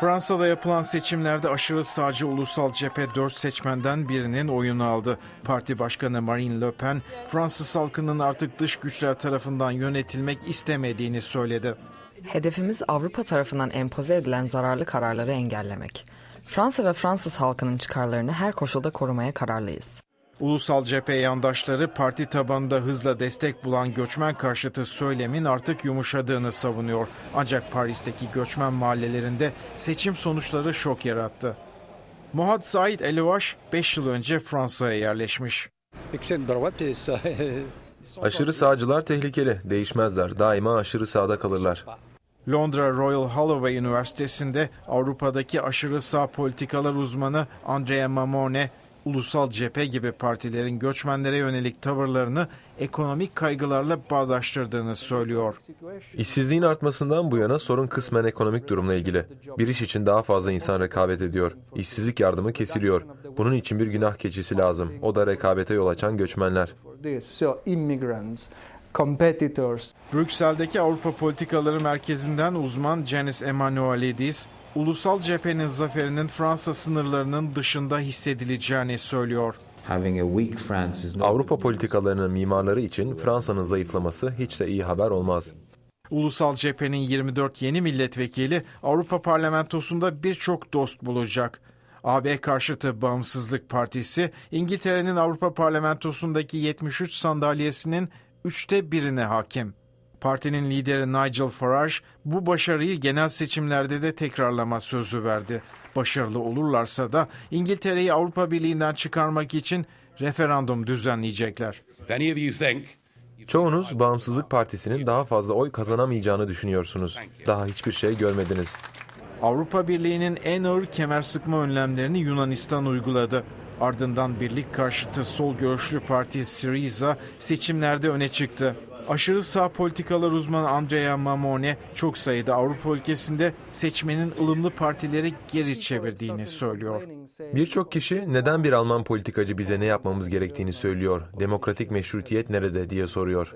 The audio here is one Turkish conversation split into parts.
Fransa'da yapılan seçimlerde aşırı sağcı ulusal cephe 4 seçmenden birinin oyunu aldı. Parti Başkanı Marine Le Pen, Fransız halkının artık dış güçler tarafından yönetilmek istemediğini söyledi. Hedefimiz Avrupa tarafından empoze edilen zararlı kararları engellemek. Fransa ve Fransız halkının çıkarlarını her koşulda korumaya kararlıyız. Ulusal cephe yandaşları parti tabanında hızla destek bulan göçmen karşıtı söylemin artık yumuşadığını savunuyor. Ancak Paris'teki göçmen mahallelerinde seçim sonuçları şok yarattı. Muhad Said Elouaş 5 yıl önce Fransa'ya yerleşmiş. Aşırı sağcılar tehlikeli, değişmezler. Daima aşırı sağda kalırlar. Londra Royal Holloway Üniversitesi'nde Avrupa'daki aşırı sağ politikalar uzmanı Andrea Mamone, ulusal cephe gibi partilerin göçmenlere yönelik tavırlarını ekonomik kaygılarla bağdaştırdığını söylüyor. İşsizliğin artmasından bu yana sorun kısmen ekonomik durumla ilgili. Bir iş için daha fazla insan rekabet ediyor. İşsizlik yardımı kesiliyor. Bunun için bir günah keçisi lazım. O da rekabete yol açan göçmenler. Brüksel'deki Avrupa Politikaları Merkezi'nden uzman Janice Emanuelidis, ulusal cephenin zaferinin Fransa sınırlarının dışında hissedileceğini söylüyor. Avrupa politikalarının mimarları için Fransa'nın zayıflaması hiç de iyi haber olmaz. Ulusal cephenin 24 yeni milletvekili Avrupa Parlamentosu'nda birçok dost bulacak. AB karşıtı Bağımsızlık Partisi, İngiltere'nin Avrupa Parlamentosu'ndaki 73 sandalyesinin üçte birine hakim. Partinin lideri Nigel Farage bu başarıyı genel seçimlerde de tekrarlama sözü verdi. Başarılı olurlarsa da İngiltere'yi Avrupa Birliği'nden çıkarmak için referandum düzenleyecekler. Çoğunuz Bağımsızlık Partisi'nin daha fazla oy kazanamayacağını düşünüyorsunuz. Daha hiçbir şey görmediniz. Avrupa Birliği'nin en ağır kemer sıkma önlemlerini Yunanistan uyguladı. Ardından birlik karşıtı sol görüşlü parti Syriza seçimlerde öne çıktı. Aşırı sağ politikalar uzmanı Andrea Mamone çok sayıda Avrupa ülkesinde seçmenin ılımlı partileri geri çevirdiğini söylüyor. Birçok kişi neden bir Alman politikacı bize ne yapmamız gerektiğini söylüyor. Demokratik meşrutiyet nerede diye soruyor.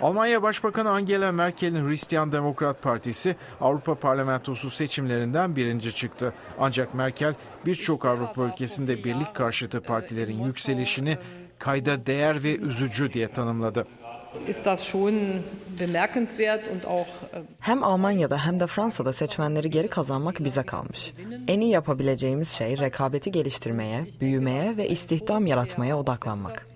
Almanya Başbakanı Angela Merkel'in Hristiyan Demokrat Partisi Avrupa Parlamentosu seçimlerinden birinci çıktı. Ancak Merkel birçok Avrupa ülkesinde birlik karşıtı partilerin yükselişini kayda değer ve üzücü diye tanımladı. ist das schon bemerkenswert und auch äh, Hem Almanya'da hem de Fransa'da seçmenleri geri kazanmak bize kalmış. En iyi yapabileceğimiz şey rekabeti geliştirmeye, büyümeye ve istihdam yaratmaya odaklanmak.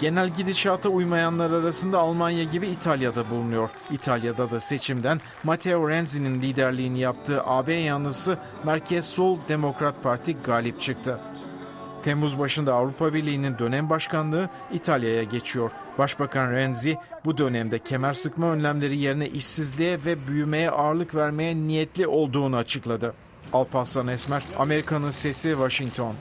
Genel gidişata uymayanlar arasında Almanya gibi İtalya'da bulunuyor. İtalya'da da seçimden Matteo Renzi'nin liderliğini yaptığı AB yanlısı Merkez Sol Demokrat Parti galip çıktı. Temmuz başında Avrupa Birliği'nin dönem başkanlığı İtalya'ya geçiyor. Başbakan Renzi bu dönemde kemer sıkma önlemleri yerine işsizliğe ve büyümeye ağırlık vermeye niyetli olduğunu açıkladı. Alparslan Esmer, Amerika'nın Sesi, Washington.